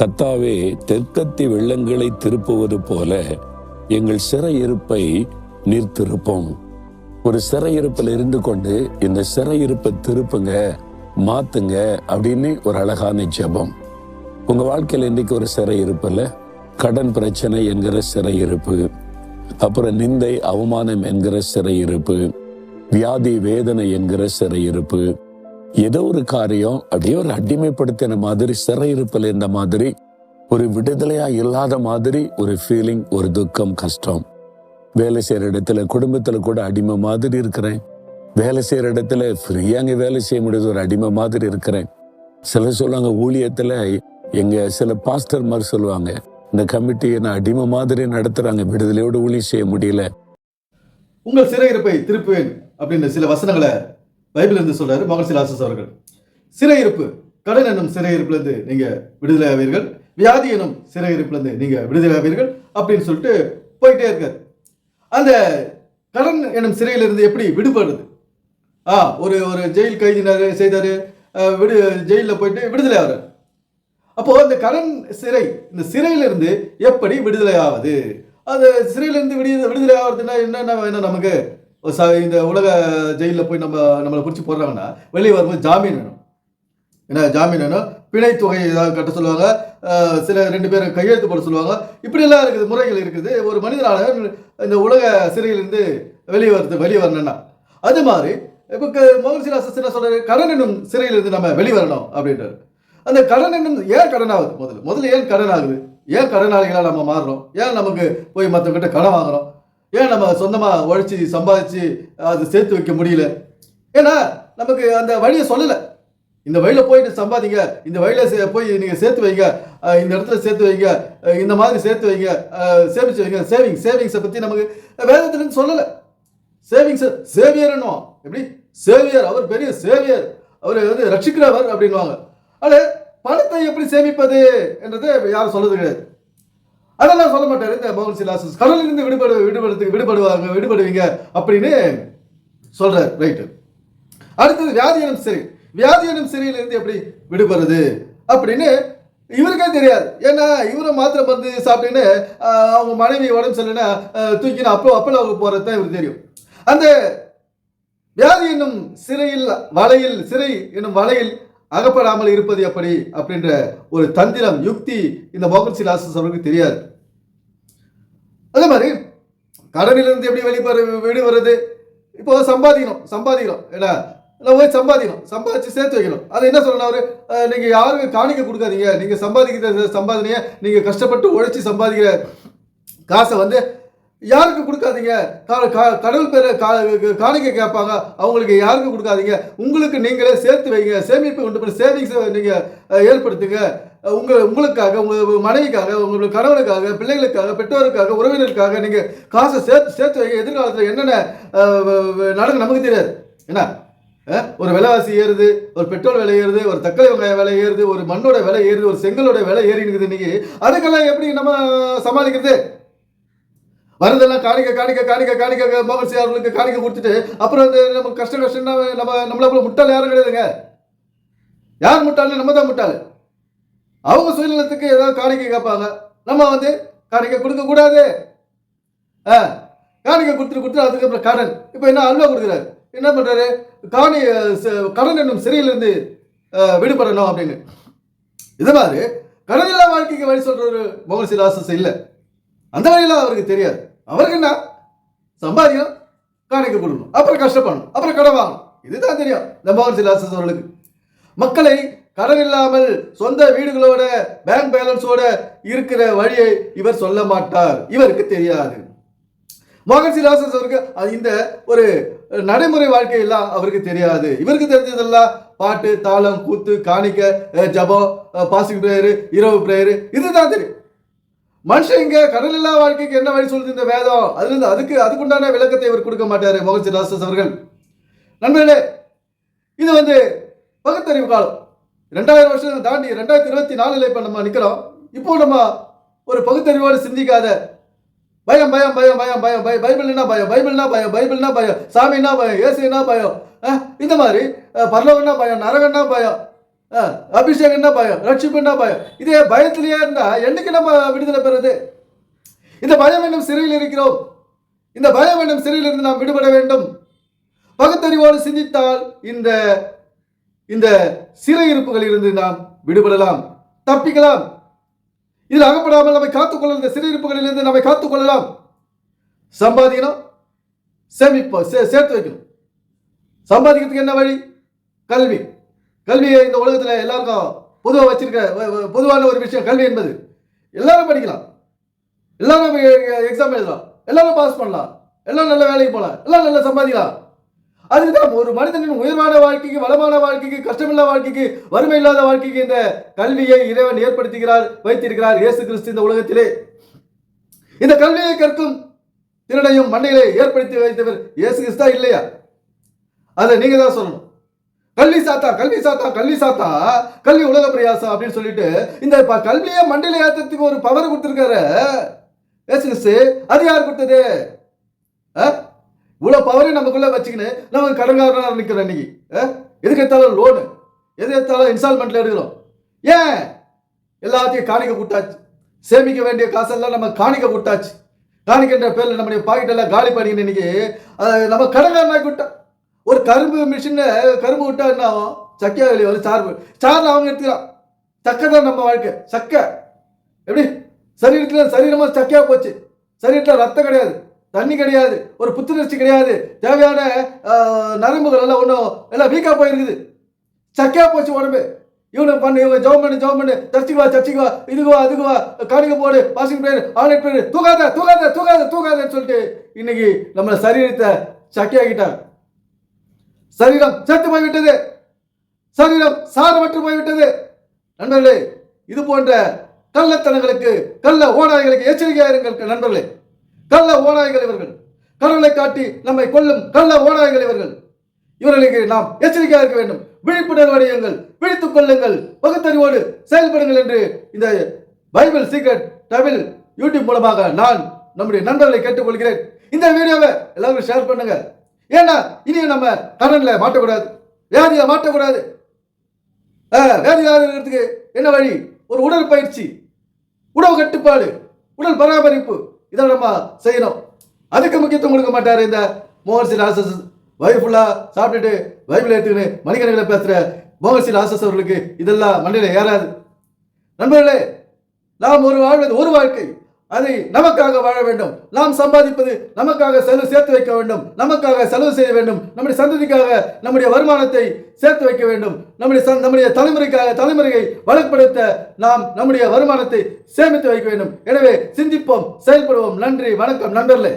கத்தாவே தெற்கத்தி வெள்ளங்களை திருப்புவது போல எங்கள் சிறையிருப்பை நீர் திருப்போம் ஒரு சிறையிருப்பில் இருந்து கொண்டு இந்த சிறையிருப்பை திருப்புங்க மாத்துங்க அப்படின்னு ஒரு அழகான ஜபம். உங்க வாழ்க்கையில் இன்னைக்கு ஒரு சிறையிருப்புல கடன் பிரச்சனை என்கிற சிறையிருப்பு அப்புறம் நிந்தை அவமானம் என்கிற சிறையிருப்பு வியாதி வேதனை என்கிற சிறையிருப்பு ஏதோ ஒரு காரியம் அப்படியே ஒரு அடிமைப்படுத்தின மாதிரி சிறையிருப்பில் இருந்த மாதிரி ஒரு விடுதலையா இல்லாத மாதிரி ஒரு ஃபீலிங் ஒரு துக்கம் கஷ்டம். வேலை செய்யற இடத்துல குடும்பத்துல கூட அடிமை மாதிரி இருக்கிறேன். வேலை செய்யற இடத்துல ஃப்ரீயா அங்க வேலை செய்ய முடியாது ஒரு அடிமை மாதிரி இருக்கிறேன். சிலர் சொல்லுவாங்க ஊழியத்துல எங்க சில பாஸ்டர் மாதிரி சொல்லுவாங்க இந்த கமிட்டியை நான் அடிமை மாதிரி நடத்துறாங்க விடுதலையோடு ஊழியம் செய்ய முடியல. உங்கள் சிறையிருப்பை திருப்புவேன் அப்படின்னு சில வசனங்களை பைபிள் இருந்து சொல்றாரு மகசிலாசஸ் அவர்கள். சிறையிருப்பு கடன் என்னும் சிறையிருப்புலேருந்து நீங்க விடுதலை ஆவீர்கள். வியாதி எனும் சிறையிருப்புலேருந்து நீங்க விடுதலை ஆவீர்கள் அப்படின்னு சொல்லிட்டு போயிட்டே இருக்காரு. அந்த கடன் எனும் சிறையிலிருந்து எப்படி விடுபடுறது? ஆ ஒரு ஒரு ஜெயில் கைதினாரு செய்தார். விடு ஜெயிலில் போயிட்டு விடுதலை ஆகிறார் அப்போது அந்த கடன் சிறை இந்த சிறையிலிருந்து எப்படி விடுதலை ஆகுது அந்த சிறையிலிருந்து விடு விடுதலை ஆகிறதுனா என்னென்ன வேணும் நமக்கு? ச- இந்த உலக ஜெயிலில் போய் நம்ம நம்மளை பிடிச்சி போடுறாங்கன்னா வெளியே வரும்போது ஜாமீன் வேணும். ஏன்னா ஜாமீன் வேணும். பிணை தொகை ஏதாவது கட்ட சொல்லுவாங்க. சில ரெண்டு பேரும் கையெழுத்து போட சொல்லுவாங்க. இப்படியெல்லாம் இருக்குது முறைகள் இருக்குது. ஒரு மனிதனால இந்த உலக சிறையிலிருந்து வெளியே வருது வெளியே வரணும்னா. அது மாதிரி இப்போ மோகன்சிலாசஸ் என்ன சொல்றாரு? கடன் என்னும் சிறையிலிருந்து நம்ம வெளியே வரணும் அப்படின்றாரு. அந்த கடன் என்னும் ஏன் கடன் ஆகுது? முதல்ல முதல்ல ஏன் கடன் ஆகுது? ஏன் கடனாளிகளாக நம்ம மாறுறோம்? ஏன் நமக்கு போய் மற்றவங்கிட்ட கடன் வாங்குறோம்? ஏன் நம்ம சொந்தமாக உழைச்சி சம்பாதிச்சு அதை சேர்த்து வைக்க முடியல? ஏன்னா நமக்கு அந்த வழியை சொல்லலை. இந்த வழியில் போயிட்டு சம்பாதிங்க இந்த வழியில் சே- போய் நீங்கள் சேர்த்து வைங்க இந்த இடத்துல சேர்த்து வைங்க இந்த மாதிரி சேர்த்து வைங்க சேமிச்சு வைங்க. சேவிங் சேவிங்ஸை பற்றி நமக்கு வேதத்துலேருந்து சொல்லலை. சேவிங்ஸ் சேவியர்னுவோம் எப்படி? சேவியர் அவர் பெரிய சேவியர் அவர் வந்து ரட்சிக்கிறவர் அப்படின்வாங்க அது பணத்தை எப்படி சேமிப்பது என்றது யாரும் சொல்றது கிடையாது. அதெல்லாம் சொல்ல மாட்டாரு. இந்த பவுல் சிலாசஸ் கடலிலிருந்து விடுபடு விடுபடுத்து விடுபடுவாங்க விடுபடுவீங்க அப்படின்னு சொல்றாரு ரைட்டு அடுத்தது வியாதியனும் சிறை. வியாதியனும் சிறையிலிருந்து எப்படி விடுபடுறது அப்படின்னு இவருக்கே தெரியாது. ஏன்னா இவரை மாத்திரை மருந்து சாப்பிட்டுன்னு அவங்க மனைவி உடம்பு சரியில்லைன்னா தூக்கினா அப்போ அப்பள போகிறது தான் இவருக்கு தெரியும். அந்த வியாதி என்னும் சிறையில் வலையில் சிறை என்னும் வலையில் அகப்படாமல் இருப்பது எப்படி அப்படின்ற ஒரு தந்திரம் யுக்தி இந்த மோகன் சிலாசஸ் அவருக்கு தெரியாது. அதே மாதிரி கடனிலிருந்து எப்படி வெளிப்பற வருது இப்போ சம்பாதிக்கணும் சம்பாதிக்கணும். ஏன்னா நான் போய் சம்பாதிக்கணும் சம்பாதிச்சு சேர்த்து வைக்கணும். அது என்ன சொல்லணும் அவர்? நீங்கள் யாருக்கும் காணிக்க கொடுக்காதீங்க. நீங்கள் சம்பாதிக்கிற சம்பாதனையை நீங்கள் கஷ்டப்பட்டு உழைச்சி சம்பாதிக்கிற காசை வந்து யாருக்கு கொடுக்காதீங்க? கா- கா- கடவுள் பேரை கா காணிக்கை கேட்பாங்க. அவங்களுக்கு யாருக்கும் கொடுக்காதீங்க? உங்களுக்கு நீங்களே சேர்த்து வைங்க. சேமிப்பு உண்டு போய் சேவிங்ஸை நீங்கள் ஏற்படுத்துங்க. உங்கள் உங்க உங்களுக்காக உங்கள் மனைவிக்காக உங்களுடைய கணவனுக்காக பிள்ளைகளுக்காக பெற்றோருக்காக உறவினருக்காக நீங்கள் காசை சேர்த்து சேர்த்து வைங்க. எதிர்காலத்தில் என்னென்ன நடக்கு நமக்கு தெரியாது. என்ன? ஒரு விலைவாசி ஏறுது ஒரு பெட்ரோல் விலை ஏறுது ஒரு தக்காளி வெங்காய விலை ஏறுது ஒரு மண்ணோட விலை ஏறுது ஒரு செங்கலோட விலை ஏறி இன்னைக்கு. அதுக்கெல்லாம் எப்படி நம்ம சமாளிக்கிறது? வரதெல்லாம் காணிக்க காணிக்க காணிக்க காணிக்க மோகன் அவர்களுக்கு காணிக்க கொடுத்துட்டு அப்புறம் வந்து நம்ம கஷ்டம் கஷ்டம்னா நம்ம நம்மள போல முட்டாள் யாரும் கிடையாதுங்க. யார் முட்டாள் நம்ம தான் முட்டாள். அவங்க சுயநலத்துக்கு ஏதாவது காணிக்கை கேட்பாங்க. நம்ம வந்து காணிக்கை கொடுக்க கூடாது. ஆ காணிக்கை கொடுத்துட்டு கொடுத்துட்டு அதுக்கப்புறம் கடன். இப்போ என்ன அல்வா கொடுக்குறாரு? என்ன பண்ணுறாரு காணி ச- கடன் என்னும் சிறையிலிருந்து விடுபடணும் அப்படின்னு. இது மாதிரி கடனில்லா வாழ்க்கைக்கு வழி சொல்கிற ஒரு மோகன் சிலாசஸ் இல்லை. அந்த வழியெல்லாம் அவருக்கு தெரியாது. அவருக்கு என்ன? சம்பாதிக்கணும் காணிக்க கொடுக்கணும் அப்புறம் கஷ்டப்படணும். அப்புறம் கடன் வாங்கணும். இதுதான் தெரியும். இந்த மோகன் சிலாசஸ் அவர்களுக்கு. மக்களை கடன் இல்லாமல் சொந்த வீடுகளோட பேங்க் பேலன்ஸோட இருக்கிற வழியை இவர் சொல்ல மாட்டார். இவருக்கு தெரியாது. மோகன் சிலாசஸ் அவருக்கு அது இந்த ஒரு நடைமுறை வாழ்க்கையெல்லாம் அவருக்கு தெரியாது. இவருக்கு தெரிஞ்சதெல்லாம் பாட்டு தாளம் கூத்து காணிக்க ஜபம் பாசிங் ப்ரேயரு இரவு ப்ரேயரு இதுதான் தெரியும். மனுஷன் இங்க கடல் இல்லா வாழ்க்கைக்கு என்ன வழி சொல்லுது இந்த வேதம்? அதுல இருந்து அதுக்கு அதுக்குண்டான விளக்கத்தை இவர் கொடுக்க மாட்டாரு மோகன் ராசஸ் அவர்கள். நண்பர்களே இது வந்து பகுத்தறிவு காலம். ரெண்டாயிரம் வருஷம் தாண்டி ரெண்டாயிரத்தி இருபத்தி நாலுல இப்ப நம்ம நிக்கிறோம். இப்போ நம்ம ஒரு பகுத்தறிவோடு சிந்திக்காத பயம் பயம் பயம் பயம் பயம் பயம் பைபிள்னா பயம்? பைபிள்னா பயம்? பைபிள்னா பயம்? சாமின்னா பயம்? ஏசுனா பயம்? இந்த மாதிரி பரலவன்னா பயம்? நரகன்னா பயம்? ஆ, அபிஷேகம் என்ன பயம்? ரட்சிப்பு என்ன பயம்? இதே பயத்திலேயே இருந்தா என்னைக்கு நம்ம விடுதலை பெறுது இந்த பயம் என்னும் சிறையில் இருக்கிறோம். இந்த பயம் என்னும் சிறையில் இருந்து நாம் விடுபட வேண்டும். பகுத்தறிவோடு சிந்தித்தால் இந்த இந்த சிறையிருப்புகளில் இருந்து நாம் விடுபடலாம். தப்பிக்கலாம். இதில் அகப்படாமல் நம்மை காத்துக்கொள்ள இந்த சிறையிருப்புகளில் இருந்து நம்மை காத்துக்கொள்ளலாம் சம்பாதிக்கணும். சேமிப்போம். சே சேர்த்து வைக்கணும். சம்பாதிக்கிறதுக்கு என்ன வழி? கல்வி. கல்வியை இந்த உலகத்தில் எல்லாருக்கும் பொதுவாக வச்சிருக்க பொதுவான ஒரு விஷயம் கல்வி என்பது. எல்லாரும் படிக்கலாம். எல்லாரும் எக்ஸாம் எழுதலாம். எல்லாரும் பாஸ் பண்ணலாம். எல்லாம் நல்ல வேலைக்கு போகலாம் எல்லாம் நல்லா சம்பாதிக்கலாம். அதுதான் ஒரு மனிதனின் உயர்வான வாழ்க்கைக்கு வளமான வாழ்க்கைக்கு கஷ்டமில்லாத வாழ்க்கைக்கு வறுமை இல்லாத வாழ்க்கைக்கு இந்த கல்வியை இறைவன் ஏற்படுத்துகிறார் வைத்திருக்கிறார் இயேசு கிறிஸ்து இந்த உலகத்திலே. இந்த கல்வியை கற்கும் திறனையும் மண்ணிலே ஏற்படுத்தி வைத்தவர் இயேசு கிறிஸ்தா இல்லையா? அதை நீங்க தான் சொல்லணும். கல்வி சாத்தா கல்வி சாத்தா கல்வி சாத்தா. கல்வி உலக பிரயாசம் அப்படின்னு சொல்லிட்டு இந்த இப்போ கல்வியை மண்ணில ஏத்துறதுக்கு ஒரு பவர் கொடுத்துருக்காரு. இயேசு அது யார் கொடுத்தது? ஆ? பவரே பவரை நமக்குள்ள வச்சுக்கின்னு நம்ம கடன்காரனா நிற்கிறோம் இன்னைக்கு. ஆ? எதுக்கு எடுத்தாலும் லோனு எது எடுத்தாலும் இன்ஸ்டால்மெண்ட்ல எடுக்கிறோம். ஏன்? எல்லாத்தையும் காணிக்க கூட்டாச்சு சேமிக்க வேண்டிய காசெல்லாம் நம்ம காணிக்க கூட்டாச்சு காணிக்கின்ற பேர்ல நம்முடைய பாக்கெட் எல்லாம் காலி பண்ணிக்கின்னு இன்னைக்கு நம்ம கடன்காரனாக கூட்டா கரும்பு மிஷினில் கரும்பு விட்டால் என்ன ஆகும்? சக்கையா வெளியே வரும் சார் சார்ல அவங்க எடுத்துக்கிறான் சக்கை தான் நம்ம வாழ்க்கை. சக்கை. எப்படி? சரீரத்தில் சரீரமாக சக்கையா போச்சு. சரீரத்தில் ரத்தம் கிடையாது. தண்ணி கிடையாது. ஒரு புத்துணர்ச்சி கிடையாது. தேவையான நரம்புகள் எல்லாம் ஒன்றும் எல்லாம் வீக்காக போயிருக்குது. சக்கையா போச்சு உடம்பு. இவனை பண்ணு இவங்க ஜவம் பண்ணு ஜவம் பண்ணு. சர்ச்சுக்கு வா சர்ச்சுக்கு வா. இதுக்கு வா அதுக்கு வா. காணிக்க போடு பாசிங் பேர் ஆன்லைன் பேர் தூக்காத தூக்காத தூக்காத தூக்காதன்னு சொல்லிட்டு இன்னைக்கு நம்ம சரீரத்தை சக்கையாக்கிட்டாங்க. சரீரம் செத்து போய்விட்டது. சரீரம் சாரமற்று போய்விட்டது. நண்பர்களே இது போன்ற கள்ளத்தனங்களுக்கு கள்ள ஓநாய்களுக்கு எச்சரிக்கையாக இருங்கள் நண்பர்களே. கள்ள ஓநாய்கள் இவர்கள். கடவுளை காட்டி நம்மை கொல்லும் கள்ள ஓநாய்கள் இவர்கள். இவர்களுக்கு நாம் எச்சரிக்கையாக இருக்க வேண்டும். விழிப்புணர்வு அடையுங்கள் விழித்துக் கொள்ளுங்கள் பகுத்தறிவோடு செயல்படுங்கள் என்று இந்த பைபிள் சீக்ரெட் தமிழ் யூடியூப் மூலமாக நான் நம்முடைய நண்பர்களை கேட்டுக்கொள்கிறேன். இந்த வீடியோவை எல்லாரும் ஷேர் பண்ணுங்கள் ஏன்னா இனியும் நம்ம கடனில் மாட்டக்கூடாது. வியாதியில மாட்டக்கூடாது? வேதி வியாதி இருக்கிறதுக்கு என்ன வழி? ஒரு உடற்பயிற்சி உணவு கட்டுப்பாடு உடல் பராமரிப்பு. இதை நம்ம செய்யணும். அதுக்கு முக்கியத்துவம் கொடுக்க மாட்டார் இந்த மோகன்சி லாசஸ் வயிறு ஃபுல்லாக சாப்பிட்டுட்டு பைபிள் எடுத்துக்கின்னு மணிக்கணக்கில் பேசுகிற மோகன்சி ஆசஸ் அவர்களுக்கு இதெல்லாம் மண்ணில் ஏறாது. நண்பர்களே நாம் ஒரு வாழ்வது ஒரு வாழ்க்கை. அதை நமக்காக வாழ வேண்டும். நாம் சம்பாதிப்பது நமக்காக செலவு சேர்த்து வைக்க வேண்டும். நமக்காக செலவு செய்ய வேண்டும். நம்முடைய சந்ததிக்காக நம்முடைய வருமானத்தை சேர்த்து வைக்க வேண்டும். நம்முடைய நம்முடைய தலைமுறைக்காக தலைமுறையை வளப்படுத்த நாம் நம்முடைய வருமானத்தை சேமித்து வைக்க வேண்டும். எனவே சிந்திப்போம் செயல்படுவோம். நன்றி வணக்கம் நண்பர்களே.